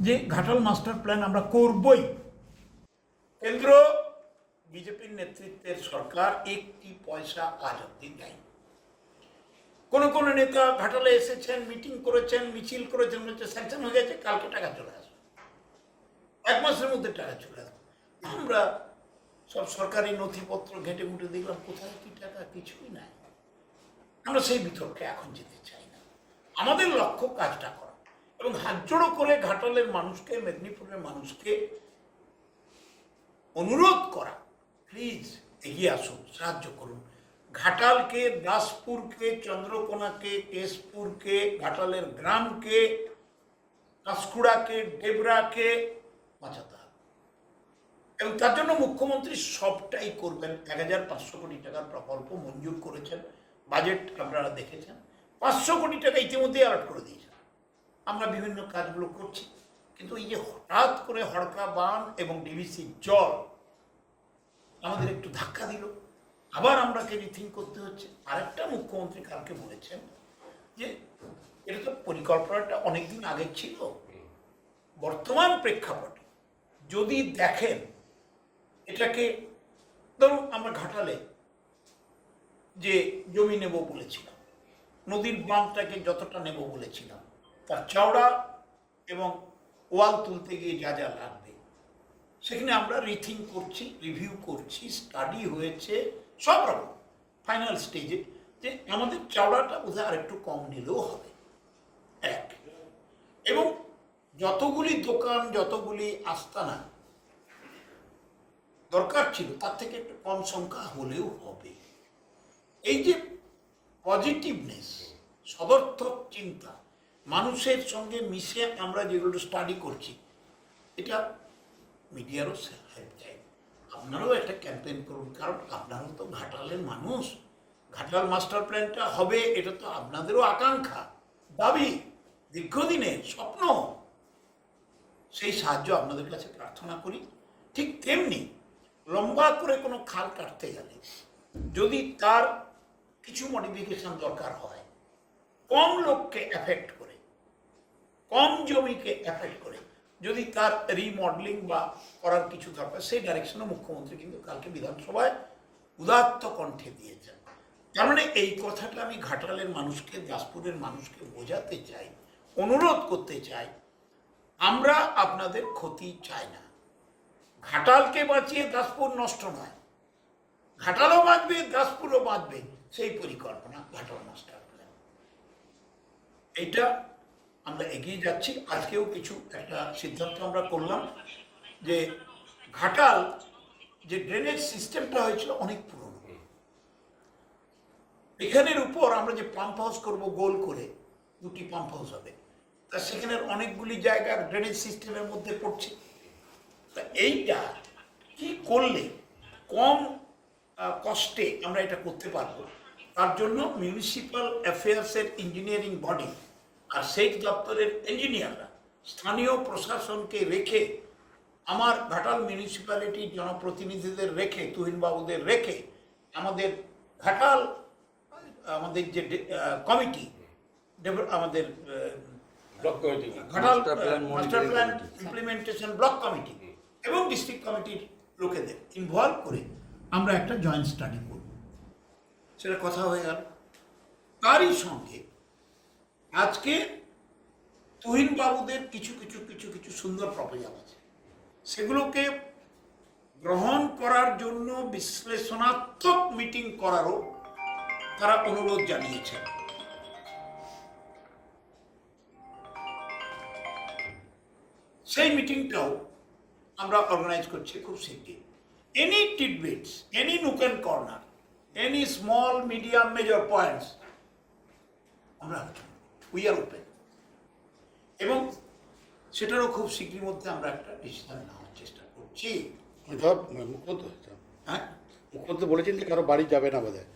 যে Ghatal master plan আমরা করবই। কেন্দ্র, বিজেপির নেতৃত্বের সরকার একটি পয়সা আজ অব্দি দেয় কোন কোন নেতা ঘাটালে এসেছেন, মিটিং করেছেন, মিছিল করেছেন, বলছে স্যাংশন হয়ে গেছে, কালকে টাকা চলে আসবে। এক মাসের মধ্যে টাকা চলে আসবে। আমরা সব সরকারি নথিপত্র ঘেটে ঘুটে দেখলাম, কোথায় কি টাকা, কিছুই নাই। আমরা সেই বিতর্কে এখন যেতে চাই না। আমাদের লক্ষ্য কাজটা করা। এবং হাত জোড়ো করে ঘাটালের মানুষকে, মেদিনীপুরের মানুষকে অনুরোধ করা। প্লিজ এগিয়ে আসুন, সাহায্য করুন। ঘাটালকে, দাসপুরকে, চন্দ্রকোনাকে কেশপুরকে ঘাটালের গ্রামকে, কাঁচকুড়াকে, ডেবরাকে বাঁচাতে হবে। এবং তার জন্য মুখ্যমন্ত্রী সবটাই করবেন। এক হাজার পাঁচশো কোটি টাকার প্রকল্প মঞ্জুর করেছেন। বাজেট আপনারা দেখেছেন। পাঁচশো কোটি টাকা ইতিমধ্যেই অ্যালার্ট করে দিয়েছেন। আমরা বিভিন্ন কাজগুলো করছি, কিন্তু এই যে হঠাৎ করে হড়কা বান এবং ডিভিসির জল আমাদের একটু ধাক্কা দিল। আবার আমরাকে রিথিং করতে হচ্ছে। আরেকটা মুখ্যমন্ত্রী কালকে বলেছেন যে, এটা তো পরিকল্পনাটা অনেকদিন আগে ছিল। বর্তমান প্রেক্ষাপটে যদি দেখেন, এটাকে ধরুন আমরা ঘাটালে যে জমি নেব বলেছিলাম, নদীর বাঁধটাকে যতটা নেব বলেছিলাম তার চওড়া এবং ওয়াল তুলতে গিয়ে যা যা লাগবে। সেখানে আমরা রিথিং করছি রিভিউ করছি স্টাডি হয়েছে, সব রকম। ফাইনাল স্টেজে যে আমাদের চওড়াটা বোধহয় আর একটু কম নিলেও হবে। এক। এবং যতগুলি দোকান, যতগুলি আস্তানা দরকার ছিল, তার থেকে একটু কম সংখ্যা হলেও হবে। এই যে পজিটিভনেস সদর্থক চিন্তা মানুষের সঙ্গে মিশে আমরা যেগুলো স্টাডি করছি, এটা মিডিয়ারও হেল্প চাই আপনারাও একটা ক্যাম্পেইন করুন, কারণ আপনারাও তো ঘাটালের মানুষ। ঘাটাল মাস্টার প্ল্যানটা হবে, এটা তো আপনাদেরও আকাঙ্ক্ষা। দাবি, দীর্ঘদিনের স্বপ্ন। সেই সাহায্য আপনাদের কাছে প্রার্থনা করি। ঠিক তেমনি লম্বা করে কোনো খাল কাটতে গেলে যদি তার কিছু মডিফিকেশন দরকার হয়, কম লোককে এফেক্ট কম জমিকে এফেক্ট করে। যদি তার রিমডেলিং বা করার কিছু দরকার, সেই ডাইরেকশনে মুখ্যমন্ত্রী কিন্তু কালকে বিধানসভায় উদাত্ত কণ্ঠে দিয়েছেন। তার মানে এই কথাটা আমি ঘাটালের মানুষকে, দাসপুরের মানুষকে বোঝাতে চাই, অনুরোধ করতে চাই, আমরা আপনাদের ক্ষতি চাই না। ঘাটালকে বাঁচিয়ে দাসপুর নষ্ট নয়। ঘাটালও বাঁচবে, দাসপুরও বাঁচবে, সেই পরিকল্পনা ঘাটাল মাস্টার প্ল্যান এইটা আমরা এগিয়ে যাচ্ছি। আজকেও কিছু একটা সিদ্ধান্ত আমরা করলাম যে ঘাটাল যে ড্রেনেজ সিস্টেমটা হয়েছিল অনেক পুরনো। এখানের উপর আমরা যে পাম্প হাউস করব গোল করে, দুটি পাম্প হাউস হবে। তা সেখানের অনেকগুলি জায়গা ড্রেনেজ সিস্টেমের মধ্যে পড়ছে। তা এইটা কি করলে কম কষ্টে আমরা এটা করতে পারব? তার জন্য মিউনিসিপ্যাল অ্যাফেয়ার্সের ইঞ্জিনিয়ারিং বডি আর সেচ দপ্তরের ইঞ্জিনিয়াররা স্থানীয় প্রশাসনকে রেখে আমার ঘাটাল মিউনিসিপ্যালিটির জনপ্রতিনিধিদের রেখে তুহিনবাবুদের রেখে আমাদের ঘাটাল আমাদের যে কমিটি আমাদের block Ghatal master plan implementation block committee. এবং ডিস্ট্রিক্ট কমিটির লোকেদের ইনভলভ করে আমরা একটা জয়েন্ট স্টাডি করব। সেটা কথা হয়ে গেল। তারই সঙ্গে আজকে তুহিন বাবুদের কিছু কিছু কিছু কিছু সুন্দর প্রপোজাল আছে। সেগুলোকে গ্রহণ করার জন্য বিশ্লেষণাত্মক মিটিং করারও তারা অনুরোধ জানিয়েছেন। সেই মিটিংটাও আমরা অর্গানাইজ করছি খুব শীঘ্রই any tidbits any nook corner any small medium major points আমরা উই আর ওপেন এবং সেটারও খুব শীঘ্রই মধ্যে আমরা একটা ডিসিশন নেওয়ার চেষ্টা করছি। মুখ্যমন্ত্রী হ্যাঁ? মুখ্যমন্ত্রী বলেছেন যে কারও বাড়ি যাবে না বোধহয়।